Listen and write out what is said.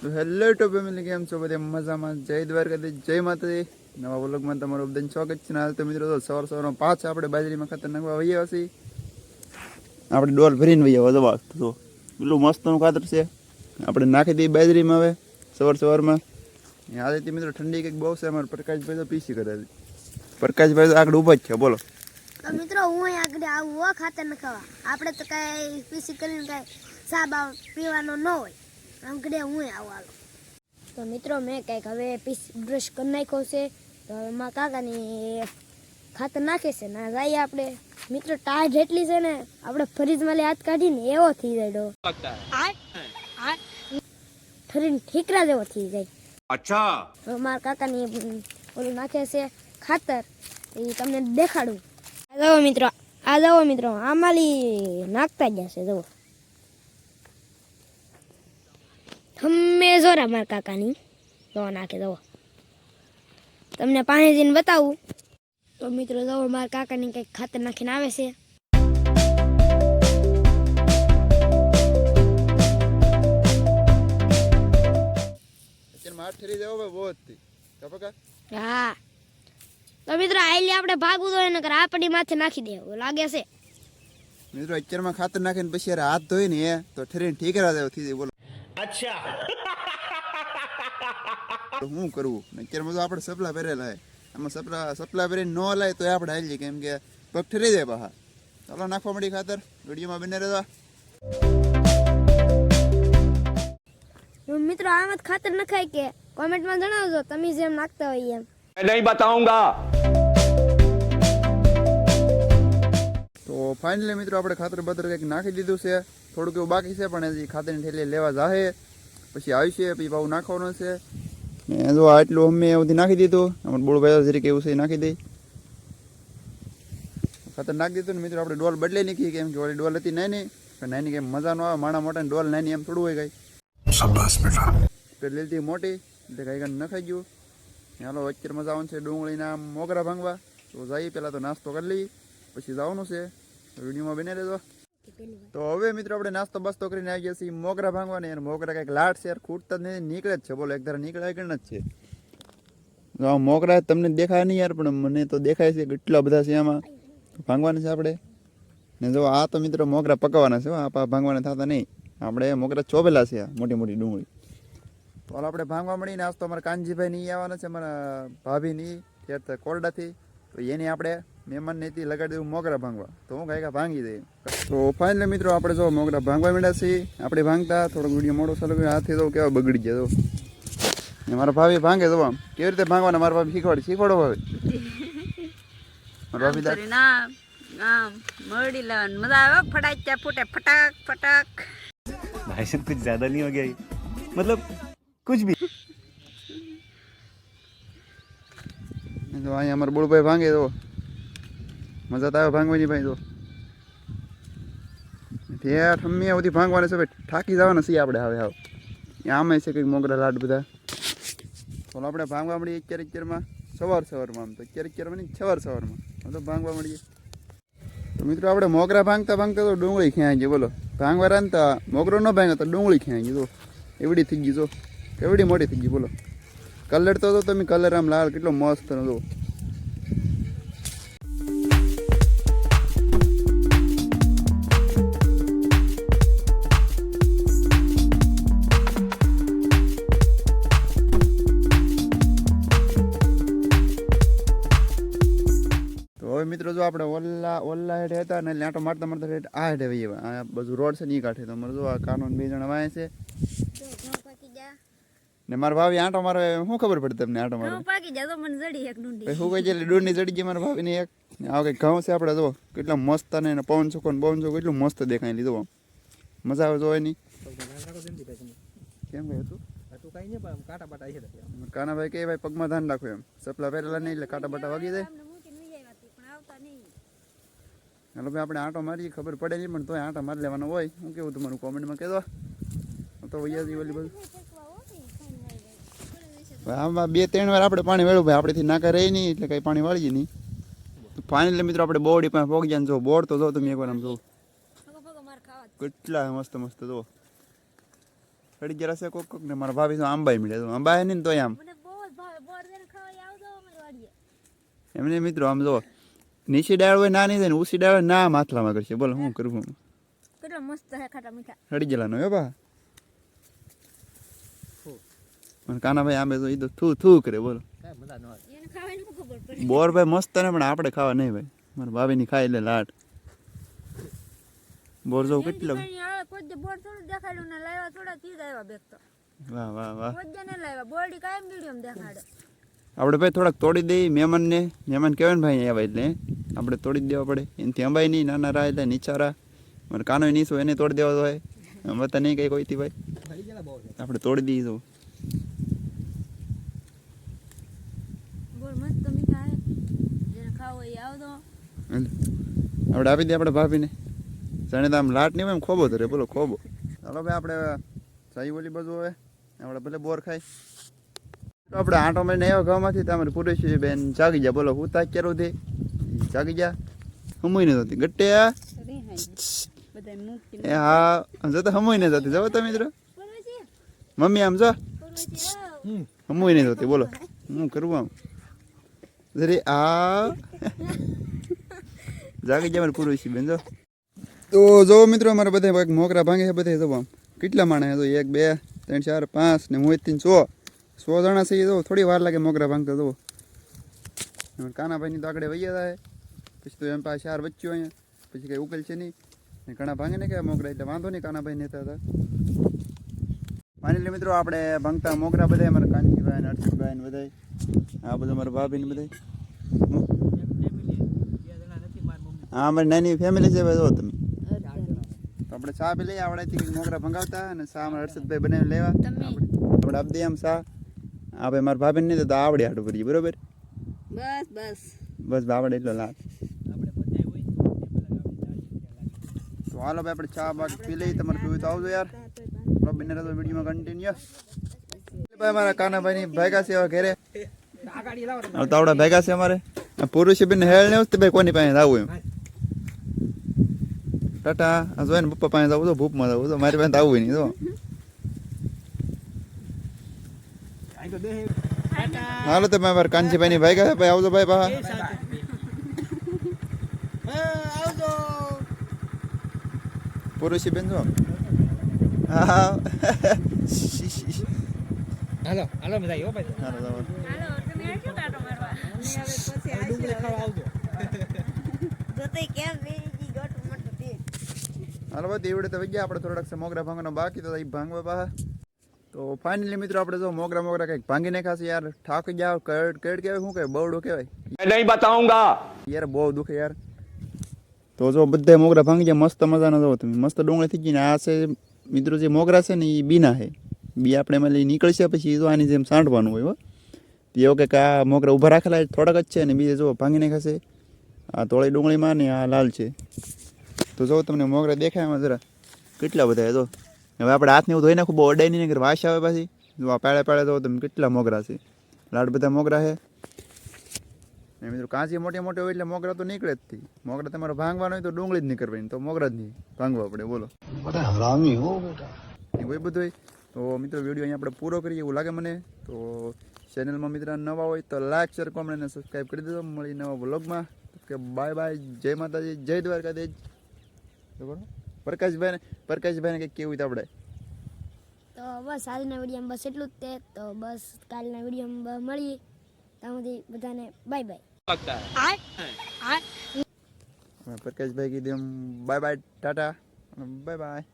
Hello two family, કેમ છો બધા? મજામાં? જય દ્વારકાથી જય માતાજી. નવા વ્લોગમાં તમારું બધાને સ્વાગત છે. હાલ તો મિત્રો તો સવાર સવારમાં પાછા આપણે બાજરીમાં ખાતર નાખવા વહીએ છીએ. આપણે ડોલ ભરીને વહીએ વધવા તો એટલું મસ્તનું ખાતર છે. આપણે નાખી દઈએ બાજરીમાં હવે, સવાર સવારમાં. આજે મિત્રો ઠંડી કંઈક બહુ છે. અમારે પ્રકાશભાઈ તો પીસી કરે પ્રકાશભાઈ તો આગળ ઊભા જ છે. બોલો. તો મિત્રો, હું અહીંયા આગળ આવું ખાતર નાખવા. આપણે તો કાંઈ પીસી કરીને કાંઈ સાબા પીવાનો ન હોય. આંગળે હું આવવાનું તો મિત્રો મેં કંઈક હવે પીસ બ્રશ કરી નાખ્યો છે. તો હવે મારા કાકાની ખાતર નાખે છે ના જઈએ આપણે. મિત્રો ટાયર જેટલી છે ને આપણે ફરીજમાં લઈ હાથ કાઢીને એવો થઈ જાય ફરી ઠીકરા જેવો થઈ જાય. અચ્છા. મારા કાકાની ઓલું નાખે છે ખાતર. એ તમને દેખાડું. આ જાઓ મિત્રો આ જાઓ મિત્રો આમાલી નાખતા ગયા છે જવો હમે જોરા મારા કાકાની. દવા નાખે દવા તમને પાણી જઈને બતાવું. તો મિત્રો જુઓ મારા કાકાની કંઈક ખાતર નાખીને આવે છે. હા. તો મિત્રો આઈલી આપણે ભાગવું જોઈએ નકર આપણી માથે નાખી દે એવું લાગે છે. મિત્રો અત્યારમાં ખાતર નાખીને પછી હાથ ધોઈને તો ઠરીને ઠીકરા જેવો થઈ જાય બોલો. અચ્છા. તો શું અત્યારે બધું આપણે સપલા પહેરેલા હોય આમાં સપલા સપલા પહેરીને ન લાય તો આપણે હાલી કેમ કે પગ ઠરી જાય પાછા. ચાલો નાખવા મળી ખાતર. વિડીયોમાં બને રહેવા મિત્રો આમ જ ખાતર નખાય કે? કોમેન્ટમાં જણાવજો તમે જેમ નાખતા હોય એમ. નહીં બતાવુંગા. તો ફાઇનલી મિત્રો આપણે ખાતર બતર કંઈક નાખી દીધું છે. થોડુંક એવું બાકી છે પણ હજી ખાતરની થેલી લેવા જાહે. પછી આવશે પછી ભાવ નાખવાનો છે. ને જો આટલું અમે એવથી નાખી દીધું. અમારે બોળ ભાઈ જરીક એવું છે નાખી દઈ. ખાતર નાખી દીધું ને મિત્રો આપણે ડોલ બદલી નીકળી કેમ કે ઓલી ડોલ હતી નાની. પણ નાની કેમ મજા ન આવે માણા મોટા ડોલ નાની એમ થોડું હોય કઈ. બેટા. મોટી એટલે કઈ કાંઈ નખાઈ ગયું. હાલો અત્યારે મજા આવવાનું છે ડુંગળીના મોગરા ભાંગવા. તો જઈએ પહેલાં તો નાસ્તો કરી લઈએ. પછી જવાનું છે. વિડીયોમાં બને રહેજો. તો હવે મિત્રો આપણે નાસ્તો બસ્તો કરીને આવી ગયા છીએ મોગરા ભાંગવા ને યાર મોગરા કંઈક લાટ છે યાર ખૂટતા જ નહીં નીકળે જ છે. બોલો એક ધારા નીકળે કે જ છે. તો આ મોગરા તમને દેખાય નહીં યાર પણ મને તો દેખાય છે કેટલા બધા છે આમાં. ભાંગવાના છે આપણે. ને જો આ તો મિત્રો મોગરા પકવવાના છે હો, આ ભાંગવાના થતા નહીં. આપણે મોગરા ચોબેલા છે આ મોટી મોટી ડુંગળી. તો હાલ આપણે ભાંગવા મળી નાસ્તો અમારા કાનજીભાઈ નહીં આવવાના છે અમારા ભાભી નહીં. કોરડાથી. તો એની આપણે મહેમાન નીતિ લગાડી દેવું મોગરા ભાંગવા તો હું કાંઈ ભાંગી દઈએ તો ફાઇનલી મિત્રો આપણે જો મોગરા ભાંગવા માંડ્યા છીએ આપણે ભાંગતા થોડોક વિડીયો મોડો ચાલુ કર્યો હાથે તો કેવા બગડી ગયા તો ને મારા ભાભી ભાંગે તો આમ કેવી રીતે ભાંગવાના મારા ભાભી શીખવાડી શીખવાડો ભાભી મારા ભાભી દા- કરીને આમ આમ મરડી લેવાનું મજા આવે ફટાક્યા ફૂટે ફટાક ફટાક भाई साहब कुछ ज्यादा नहीं हो गया ये मतलब कुछ भी ને તો અહીંયા અમારા બોળભાઈ ભાંગે તો મજા તો આવે ભાંગવાની ભાઈ તો ત્યાં ઠમ્મી સુધી ભાંગવાના છે ભાઈ, થાકી જવાના છીએ આપણે હવે હાવ આમે છે કંઈક મોગરા લાડ બધા. તો આપણે ભાંગવા મળીએ અત્યારે અત્યારમાં સવાર સવારમાં આમ તો. અત્યારે અત્યારમાં નહીં, સવાર સવારમાં. આમ તો ભાંગવા મળીએ. તો મિત્રો આપણે મોગરા ભાંગતા ભાંગતા તો ડુંગળી ખેંચી ગઈ બોલો. ભાંગવા રાંધતા મોગરો ન ભાંગે તો ડુંગળી ખેંચી ગઈ તો એવડી થઈ ગઈ, જો. એવડી મોટી થઈ ગઈ, બોલો. કલર તો તમે કલર આમ લાલ, કેટલો મસ્ત હતો હવે મિત્રો જો આપણે ઓલા ઓલા હેઠે હતા ને એટલે આંટો મારતા મારતા હેઠ આ હેઠે વહી આ બધું રોડ છે ને એ કાંઠે. તો મારે જો આ કાનૂન બે જણા વાય છે. ને મારા ભાભી આંટો મારે શું ખબર પડે તમને આંટો મારે પાકી જાય તો મને જડી એક ડુંડી શું કહે છે? એટલે ડૂરની ચડી ગઈ મારા ભાભીને એક. આ કંઈક ઘઉં છે આપણે જો. કેટલા મસ્ત ને પવન છોકો ને પવન છોકો કેટલું મસ્ત દેખાય લીધો મજા આવે જોવાની. કેમ કહે તું કાનાભાઈ કે ભાઈ પગમાં ધાન રાખો એમ. સપલા પહેરેલા નહીં એટલે કાંટા બાટા વાગી જાય. હાલો ભાઈ આપણે આંટો મારીએ ખબર પડે નહીં પણ તોય આંટા મારી લેવાનો હોય. હું કેવું તમારું કોમેન્ટમાં કહેતો હું તો વૈયાજી ઓલી બધું. આમાં બે ત્રણ વાર આપણે પાણી વેળવું ભાઈ આપણેથી નાકા રહી નહીં એટલે કંઈ પાણી વાળીએ નહીં. ફાઇનલી મિત્રો આપણે બોડી પાસે પોગી જાય જો બોર્ડ તો જો તમે એકવાર આમ જો. કેટલા મસ્ત મસ્ત જો. સડી ગયા છે કોક કોક ને મારા ભાભી તો આંબાઈ મળે તો આંબા નહીં તોય આમ. એમને મિત્રો આમ જો. નીચી ડાળ હોય નાની થાય ને ઊંચી ડાળ ના માથલામાં કરશે. બોલો શું કરવું કેટલો મસ્ત છે ખાટા મીઠા. સડી ગયેલાનો હે બા. અને કાનાભાઈ આંબે તો એ તો થૂ થૂ કરે બોલો. બોર ભાઈ મસ્ત ને પણ આપણે ખાવા નહીં ભાઈ. મારા ભાભીની ખાઈ લે લાટ બોર જો કેટલો બોર થોડું દેખાડ્યું ને લાવ્યા થોડા ચીજ આવ્યા બેગ તો. વાહ વાહ વાહ. કોઈ ને લાવ્યા બોર્ડી કાયમ વીડિયો દેખાડે. આપણે ભાઈ થોડાક તોડી દઈએ મહેમાનને. મહેમાન કહેવાય ને ભાઈ આવ્યા એટલે. આપણે તોડી દેવા પડે. એનાથી અંબાઈ નહીં નાના રા એટલે નીચારા. મારે કાનો નીસો એને તોડી દેવા તો હોય. તો નહીં કંઈ કોઈથી ભાઈ. આપણે તોડી આવતો આપણે આપી દઈએ આપણે ભાભીને. જાણે તો આમ લાટ નહીં હોય એમ ખોબો ધરે. બોલો ખોબો. ચાલો ભાઈ આપણે સાઈ ઓલી બાજુ હવે. આપણે ભલે બોર ખાઈ. તો આપણે આંટો મારીને આવ્યા ગામમાંથી. તમારે પુરુષ બેન જાગી જા બોલો હું તાક ક્યારે ઉઠી જાગી જા સમય ને જતી ગટ્ટે એ હા જતા સમય ને જતી જાવ તમે મિત્રો. મમ્મી આમ જો. સમય ને જતી બોલો હું કરું આમ? જરી આ. જાગી જા મારે પુરુષ બેન જો. તો જો મિત્રો અમારે બધા મોકરા ભાંગે છે બધા જો આમ. કેટલા માણસ તો એક બે ત્રણ ચાર પાંચ ને હું ત્રણ સો સો જણા છે તો થોડી વાર લાગે મોગરા ભાંગતા તો. કાનાભાઈની તો આગળ વૈયા થાય. પછી તો એમ પાસે ચાર વચ્ચો અહીંયા. પછી કઈ ઉકેલ છે નહીં. ઘણા ભાંગે ને કે મોગરા એટલે વાંધો નહીં કાનાભાઈ નેતા હતા. માની લે મિત્રો આપણે ભાંગતા મોગરા બધા અમારા કાનજીભાઈ ને અર્ષિતભાઈ ને બધા આ બધું અમારા ભાભી ને બધા હા અમારી નાની ફેમિલી છે ભાઈ જો તમે આપણે ચા પી લઈએ આવડે મોગરા ભંગાવતા. અને ચા અમારા હર્ષદભાઈ બનાવીને લેવા. આપણે આપણે આપી દઈએ આમ ચા. આ ભાઈ મારા ભાભી નહીં તો આવડે હાટું કરીએ બરોબર? બસ બસ. બસ ભાવડે એટલો લાભ. તો હાલો ભાઈ આપણે ચા બાક પી લઈએ. તમારે પીવું તો આવજો યાર. આપણો બંને રહેતો વિડીયોમાં કન્ટિન્યુ ભાઈ મારા કાનાભાઈની ભેગા છે હવે ઘરે. તાવડા તો આવડા ભેગા છે અમારે. પુરુષ બેન હેળ ને તે ભાઈ કોની પાસે આવું એમ. ટાટા જોઈને પપ્પા પાસે જવું તો ભૂપમાં જવું તો મારી પાસે આવું નહીં જો. હાલો તો ભાઈ મારા કાનજીભાઈ ની ભાઈ ભાઈ આવજો ભાઈ પા પુરુષી બેન જો. હા હાલો હાલો બધા આવ્યો ભાઈ. હાલો. હાલો તમે આવજો કાંટો મારવા? ડુંગળી ખાવા આવજો. જોતે કેમ વેજી ગોટ મોટો તે હાલો ભાઈ દેવડે તો વગ્યા આપણે થોડાક મોગરા ભાંગવાનો બાકી તો ભાંગવા પા તો ફાઇનલી મિત્રો આપણે જો મોગરા મોગરા કંઈક ભાંગી નાખાશે યાર. થાકી ગયા કેડ કેડ કેવાય શું કહેવાય? બવડો કેવાય નહીં બતાઉંગા યાર બહુ દુખે યાર. તો જો બધા મોગરા ભાંગી જાય મસ્ત મજાના જો તમે મસ્ત ડુંગળી થઈ ગઈ ને આ છે મિત્રો જે મોગરા છે ને એ બીના છે. બી આપણે એમાં લઈ નીકળશે પછી જો આની જેમ સાંઠવાનું હોય તો એવું કે આ મોગરા ઊભા રાખેલા થોડાક જ છે ને બીજે જો ભાંગી નાખાશે આ તોળી ડુંગળીમાં ને આ લાલ છે. તો જો તમને મોગરા દેખાય એમાં જરા. કેટલા બધા એ જો. હવે આપણે હાથને એવું ધોઈ નાખું બહુ અડાઈ નહીં નકર વાસ આવે પાછી. જો પાળે પાળે તમે કેટલા મોગરા છે. લાડ બધા મોગરા છે. ને મિત્રો કાંચી મોટી મોટી હોય એટલે મોગરા તો નીકળે જ થી મોગરા તમારે ભાંગવાનો હોય તો ડુંગળી જ નહીં કરવાની તો મોગરા જ નહીં. ભાંગવા પડે બોલો. એ હોય બધું તો મિત્રો વીડિયો અહીંયા આપણે પૂરો કરીએ એવું લાગે મને. તો ચેનલમાં મિત્ર નવા હોય તો લાઈક શેર કોમેન્ટ અને સબસ્ક્રાઈબ કરી દેજો. મળી નવા બ્લોગમાં કે બાય બાય. જય માતાજી. જય દ્વારકાધીશ. તો બોલો પ્રકાશભાઈને કંઈક કેવું આપણે. તો બસ આજના વિડીયોમાં બસ એટલું જ તે. તો બસ કાલના વિડીયોમાં મળીએ. ત્યાં સુધી બધાને બાય બાય. પ્રકાશભાઈ કીધું bye bye ta ta. Bye bye.